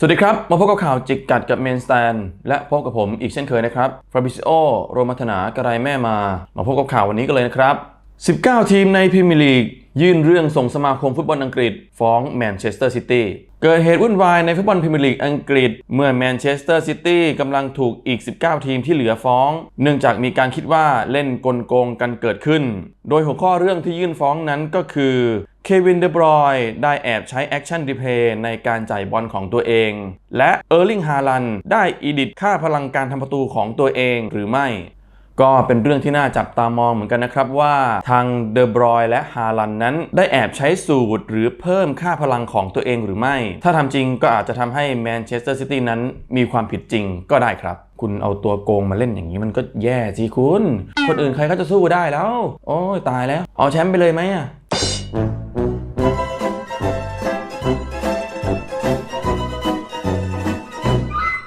สวัสดีครับ มาพบกับข่าวจิกกัดกับเมนสแตน และพบกับผมอีกเช่นเคยนะครับฟราบิซิโอโรมัธนากระไรแม่มา มาพบกับข่าววันนี้กันเลยนะครับ 19 ทีมในพรีเมียร์ลีก ยื่นเรื่องส่งสมาคมฟุตบอลอังกฤษ ฟ้องแมนเชสเตอร์ซิตี้เกิดเหตุวุ่นวายในฟุตบอลพรีเมียร์ลีกอังกฤษ เมื่อแมนเชสเตอร์ซิตี้กำลังถูกอีก 19 ทีมที่เหลือฟ้อง เนื่องจากมีการคิดว่าเล่นกลโกงกันเกิดขึ้น โดยหัวข้อเรื่องที่ยื่นฟ้องนั้นก็คือ เควินเดบรอยได้แอบใช้แอคชั่นดีเพย์ในการจ่ายบอลของตัวเอง และเออร์ลิงฮาลันได้อีดิทค่าพลังการทำประตูของตัวเองหรือไม่ ก็เป็นเรื่องที่น่าจับตามองเหมือนกันนะครับว่าทางเดบรอยและฮาลันนั้น ได้แอบใช้สูตรหรือเพิ่มค่าพลังของตัวเองหรือไม่ ถ้าทำจริงก็อาจจะทำให้แมนเชสเตอร์ซิตี้นั้นมีความผิดจริงก็ได้ครับคุณเอาตัวโกงมาเล่นอย่างนี้มันก็แย่สิคุณ คนอื่นใครเขาจะสู้ได้แล้ว โอ้ยตายแล้ว เอาแชมป์ไปเลยไหมอะ